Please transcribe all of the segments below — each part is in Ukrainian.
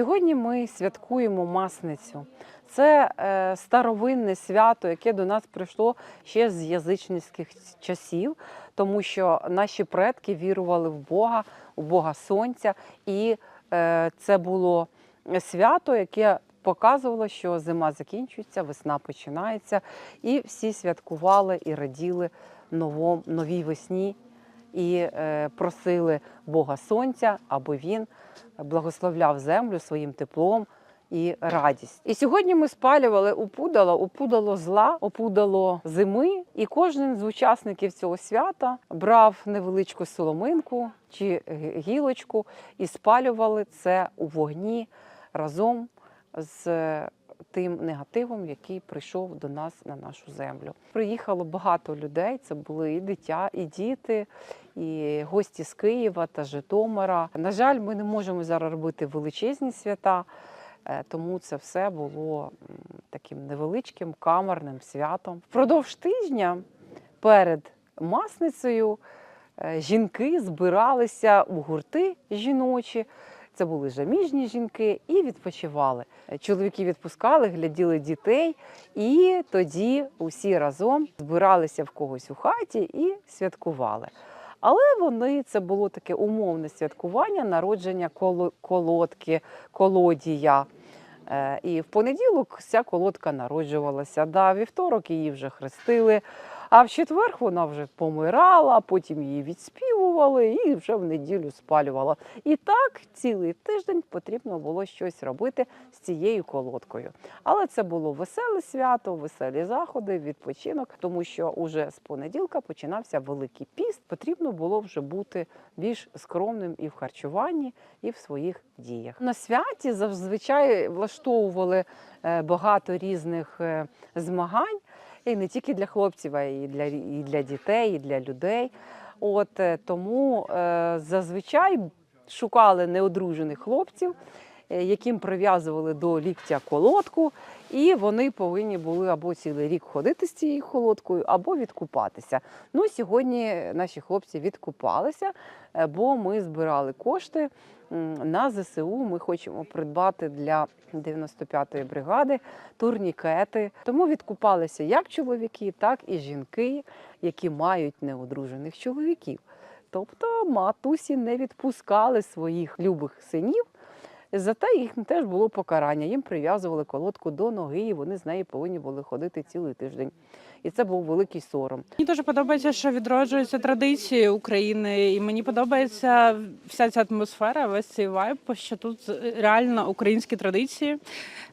Сьогодні ми святкуємо Масницю. Це е, старовинне свято, яке до нас прийшло ще з язичницьких часів, тому що наші предки вірували в Бога, у Бога Сонця, і е, це було свято, яке показувало, що зима закінчується, весна починається, і всі святкували і раділи новій весні і е, просили Бога Сонця, аби він благословляв землю своїм теплом і радість. І сьогодні ми спалювали опудало, опудало зла, опудало зими, і кожен з учасників цього свята брав невеличку соломинку чи гілочку і спалювали це у вогні разом з тим негативом, який прийшов до нас на нашу землю. Приїхало багато людей. Це були і дитя, і діти, і гості з Києва та Житомира. На жаль, ми не можемо зараз робити величезні свята, е, тому це все було таким невеличким камерним святом. Впродовж тижня перед масницею е, жінки збиралися у гурти жіночі. Це були заміжні жінки і відпочивали. Чоловіки відпускали, гляділи дітей, і тоді усі разом збиралися в когось у хаті і святкували. Але вони це було таке умовне святкування народження колодки, колодія. Е, І в понеділок ця колодка народжувалася. Да, вівторок її вже хрестили. А в четвер вона вже помирала, потім її відспівували і вже в неділю спалювала. І так цілий тиждень потрібно було щось робити з цією колодкою. Але це було веселе свято, веселі заходи, відпочинок, тому що уже з понеділка починався великий піст. Потрібно було вже бути більш скромним і в харчуванні, і в своїх діях. На святі зазвичай влаштовували е, багато різних е, змагань. І не тільки для хлопців, а і для, і для дітей, і для людей. От е, тому е, зазвичай шукали неодружених хлопців, яким прив'язували до ліктя колодку, і вони повинні були або цілий рік ходити з цією колодкою, або відкупатися. Ну, сьогодні наші хлопці відкупалися, е, бо ми збирали кошти на ЗСУ. Ми хочемо придбати для 95-ї бригади турнікети. Тому відкупалися як чоловіки, так і жінки, які мають неодружених чоловіків. Тобто матусі не відпускали своїх любих синів. Зате їх теж було покарання. Їм прив'язували колодку до ноги, і вони з нею повинні були ходити цілий тиждень. І це був великий сором. Мені дуже подобається, що відроджуються традиції України, і мені подобається вся ця атмосфера, весь цей вайб, що тут реально українські традиції,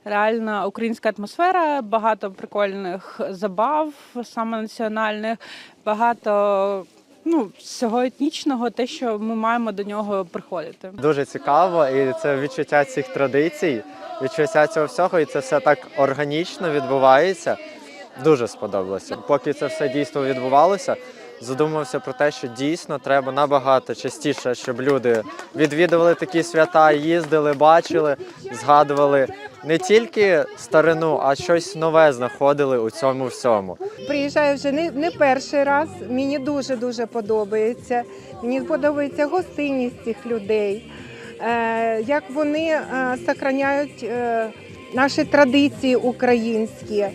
реальна українська атмосфера, багато прикольних забав, саме національних, багато ну, всього етнічного, те, що ми маємо до нього приходити. Дуже цікаво, і це відчуття цих традицій, відчуття цього всього, і це все так органічно відбувається. Дуже сподобалося. Поки це все дійсно відбувалося, задумався про те, що дійсно треба набагато частіше, щоб люди відвідували такі свята, їздили, бачили, згадували не тільки старину, а щось нове знаходили у цьому всьому. Приїжджаю вже не, не перший раз. Мені дуже дуже подобається. Мені подобається гостинність цих людей, е, як вони е, сохраняють е, наші традиції українські.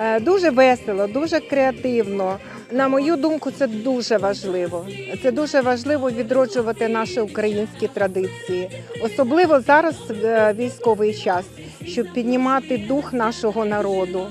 Е, дуже весело, дуже креативно. На мою думку, це дуже важливо. Це дуже важливо відроджувати наші українські традиції, особливо зараз е, військовий час, щоб піднімати дух нашого народу.